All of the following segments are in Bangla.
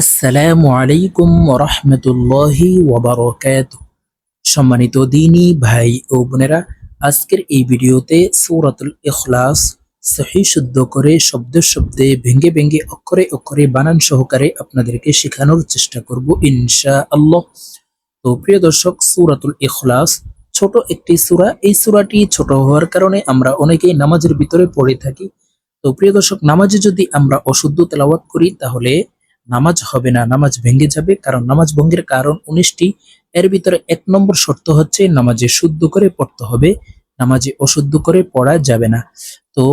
আসসালামু আলাইকুম রহমতুল্লাহি ওবরকাত সম্মানিত দিনী ভাই ও বোনেরা, আজকের এই ভিডিওতে সূরাতুল ইখলাস সহি শুদ্ধ করে শব্দ শব্দে ভেঙ্গে ভেঙ্গে অক্ষরে অক্ষরে বানান সহকারে আপনাদেরকে শেখানোর চেষ্টা করব ইনশা আল্লাহ তো প্রিয় দর্শক, সূরাতুল ইখলাস ছোট একটি সূরা, এই সূরাটি ছোট হওয়ার কারণে আমরা অনেকেই নামাজের ভিতরে পড়ে থাকি। তো প্রিয় দর্শক, নামাজে যদি আমরা অশুদ্ধ তেলাওয়াত করি, তাহলে নামাজ হবে না নামাজ ভেঙে যাবে কারণ নামাজ ভঙ্গের কারণ উনিশটি এর ভিতরে এক নম্বর শর্ত হচ্ছে নামাজে শুদ্ধ করে পড়তে হবে নামাজে অশুদ্ধ করে পড়া যাবে না তো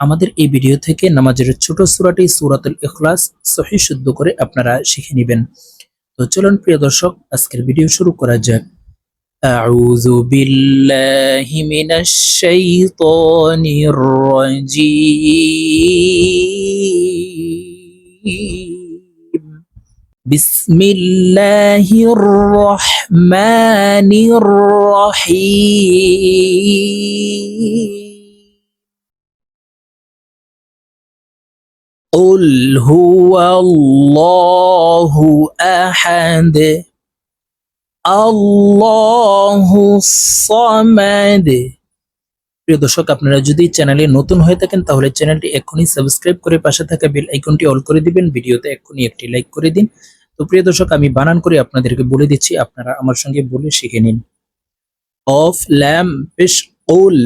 আমাদের এই ভিডিও থেকে নামাজের ছোট সূরাটি সূরাতুল ইখলাস সহি শুদ্ধ করে আপনারা শিখে নেবেন তো চলুন প্রিয় দর্শক আজকের ভিডিও শুরু করা যাক أعوذ بالله من الشيطان الرجيم بسم الله الرحمن الرحيم قل هو الله أحد الله الصمد প্রিয় দর্শক আপনারা যদি চ্যানেলে নতুন হয়ে থাকেন তাহলে চ্যানেলটি এক্ষুনি সাবস্ক্রাইব করে পাশে থাকা বেল আইকনটি অল করে দিবেন ভিডিওতে এক্ষুনি একটি লাইক করে দিন তো প্রিয় দর্শক, আমি বানান করে আপনাদেরকে বলে দিচ্ছি, আপনারা আমার সঙ্গে বলে শিখে নিন। অফ ল্যাম, পেশ, ওল।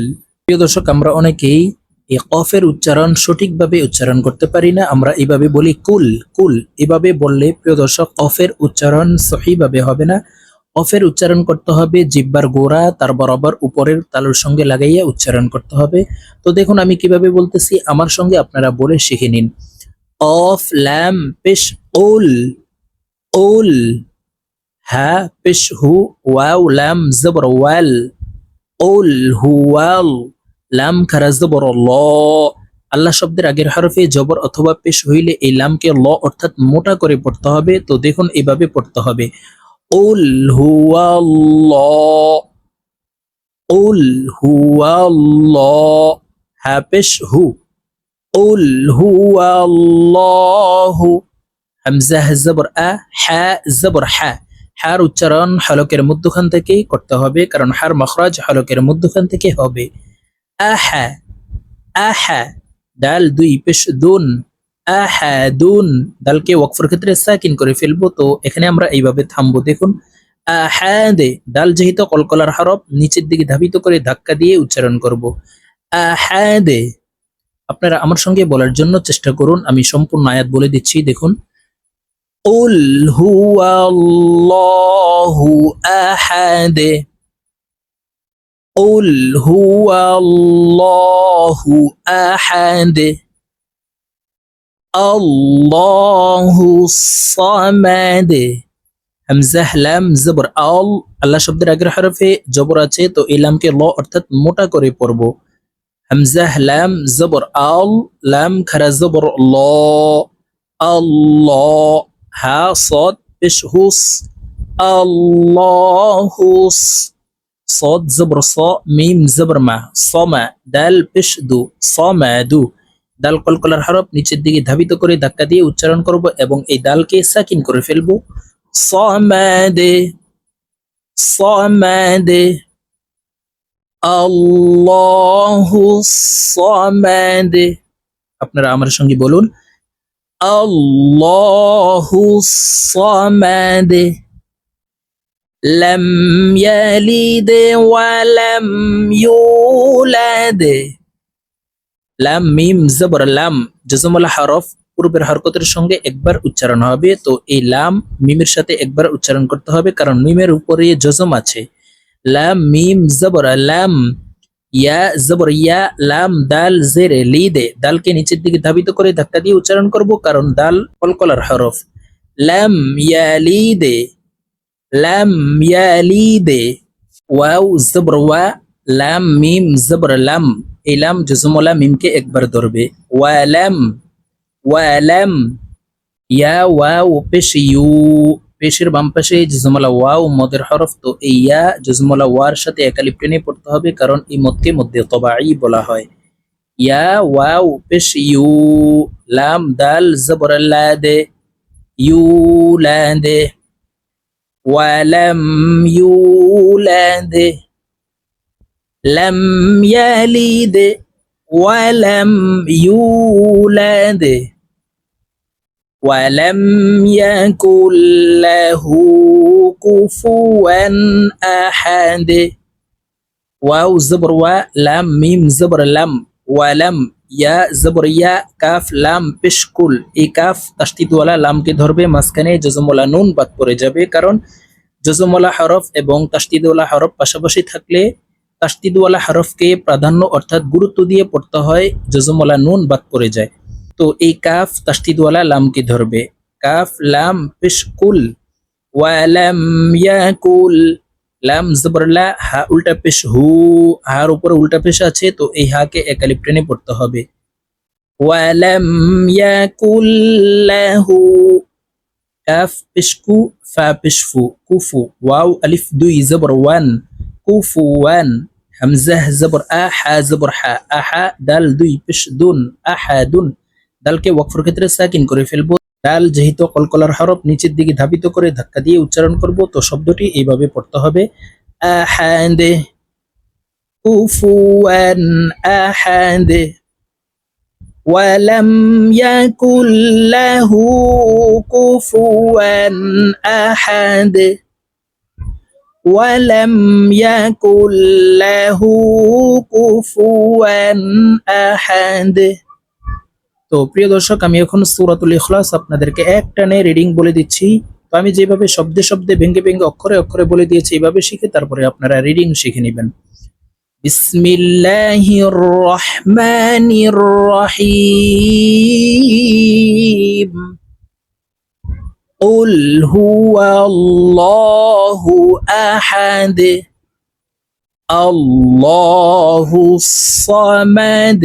প্রিয় দর্শক, আমরা অনেকেই এই কফের উচ্চারণ সঠিকভাবে উচ্চারণ করতে পারি না, আমরা এইভাবে বলি কুল কুল। এভাবে বললে, প্রিয় দর্শক অফের উচ্চারণ সহিভাবে হবে না। অফের উচ্চারণ করতে হবে, জিব্বার গোড়া, তার বরাবর উপরের তালুর সঙ্গে লাগাইয়া উচ্চারণ করতে হবে। তো দেখুন, আমি কীভাবে বলতেছি, আমার সঙ্গে আপনারা বলে শিখে নিন। অফ ল্যাম, পেশ, ওল। ওল হ্যা পেশ হু ওয়াও লাম জবর ওয়াল উল হু ওয়াল লাম খারা জবর ল আল্লাহ শব্দের আগের হরফে জবর অথবা পেশ হইলে এই লামকে ল অর্থাৎ মোটা করে পড়তে হবে। তো দেখুন এভাবে পড়তে হবে। উল হুয়া ল উল হুয়া ল হ্যাপেশ হু। উল হুয়া হু হামজা জবর আ হা জবর হা হার উচ্চারণ হলকের মধ্যখান থেকেই করতে হবে, কারণ হার মখরাজ হলকের মধ্যখান থেকে হবে। আহা আহা ডাল দুই, পেশ দুন আহাদুন দালকে ওয়াকফের ক্ষেত্রে সাকিন করে ফেলব, তো এখানে আমরা এইভাবে থামবো। দেখুন আহাদে ডাল যেহেতু কলকলার হরফ, নিচের দিকে ধাবিত করে ধাক্কা দিয়ে উচ্চারণ করব। আহাদে আপনারা আমার সঙ্গে বলার জন্য চেষ্টা করুন, আমি সম্পূর্ণ আয়াত বলে দিচ্ছি, দেখুন। قل هو الله أحد قل هو الله أحد আল্লাহু সামাদ হামজাহ লাম জবর আল আল্লাহ শব্দের আগের হরফে জবর আছে তো এই লামকে ল অর্থাৎ মোটা করে পড়ব হামজাহ লাম জবর আল লাম খারা জবর ল আল্লাহ হা صاد পেশ হুস আল্লাহুস صاد জবর স মিম জবর মা সমা দাল পেশ দু সমাদু দাল কলকলার হরফ নিচের দিকে ধাবিত করে ধাক্কা দিয়ে উচ্চারণ করব এবং এই দালকে সাকিন করে ফেলবো সমাদে সমাদে আল্লাহু সমাদে আপনারা আমার সঙ্গে বলুন আল্লাহু সমাদে لم يلد ولم يولد লাম মিম জবর লাম জজমলা হরফ পূর্বের হরকতের সঙ্গে একবার উচ্চারণ হবে তো এই লাম মিমের সাথে একবার উচ্চারণ করতে হবে কারণ মিমের উপরে জজম আছে লাম মিম জবর লাম ইয়া জবর, ইয়া লাম, দাল, জেরে লিদে দালকে নিচের দিকে ধাবিত করে ধাক্কা দিয়ে উচ্চারণ করব, কারণ দাল কলকলার হরফ। লাম ইয়ালিদে লাম ইয়ালিদে ওয়াও, জবর, ওয়া, লাম, মিম, জবর, লাম। এই লাম জজমলা মিমকে একবার ধরবে। ওয়ালাম ওয়ালাম ইয়া, ওয়াও, পেশ, ইউ। পেশের বাম পাশে জুজমলা ওয়া ও মদের হরফ, তো এই ইয়া জুজমলা ওয়ার সাথে একালিপ টেনে পড়তে হবে, কারণ এই মদকে মধ্যে তবাই বলা হয়। ইয়া, ওয়াও, পেশ, ইউ, লাম, দাল, জবর দে ইউ দে ওয়ালাম ইউ দে লাম ইয়ালিদ ওয়ালাম ইউ দে ولم يكن له كفوا أحد واو زبر و لام ميم زبر لم ولم ইয়া জবর ইয়া কাফ লাম পেশকুল এই কাফ তাস্তিদওয়ালা লামকে ধরবে মাঝখানে জজমওয়ালা নুন বাদ পড়ে যাবে কারণ জজমওয়ালা হরফ এবং তাস্তিদওয়ালা হরফ পাশাপাশি থাকলে তাস্তিদওয়ালা হরফকে প্রাধান্য অর্থাৎ গুরুত্ব দিয়ে পড়তে হয় জজমওয়ালা নুন বাদ পড়ে যায় তো এই কাফ তাস্তিদওয়ালা লামকে ধরবে। কাফ লাম পেশকুল ওয়ালাম ইয়াকুল। লাম জবরলা হা উল্টা পেশ হু, হার উপরে উল্টা পেশ আছে, তো এই হাকে একালিপ পড়তে হবে। ওয়ালাম ইয়াকুল লাহু, কাফ পেশকু, ফা পেশফু, কুফু, ওয়াও আলিফ দুই, জবর ওয়ান, কুফু ওয়ান, হামজাহ জবর আ, হা জবর হা, আহা, দাল দুই, পেশ দুন আহাদুন দালকে ওয়াকফর ক্ষেত্রে সাকিন করে ফেলব। ডাল যেহেতু কলকলার হরফ নিচের দিকে ধাবিত করে ধাক্কা দিয়ে উচ্চারণ করব, তো শব্দটি এইভাবে পড়তে হবে। আহান্দে কুফুয়ান আহান্দে। ওয়ালাম ইয়াকুল লাহু কুফুয়ান আহান্দে। ওয়ালাম ইয়াকুল লাহু কুফুয়ান আহান্দে। তো প্রিয় দর্শক আমি এখন সুরাতুল ইখলাস আপনাদেরকে এক টানে রিডিং বলে দিচ্ছি তো আমি যেভাবে শব্দে শব্দে ভেঙ্গে ভেঙ্গে অক্ষরে অক্ষরে বলে দিয়েছি এইভাবে শিখে তারপরে আপনারা রিডিং শিখে নেবেন বিসমিল্লাহির রহমানির রহিম قل هو الله أحد الله الصمد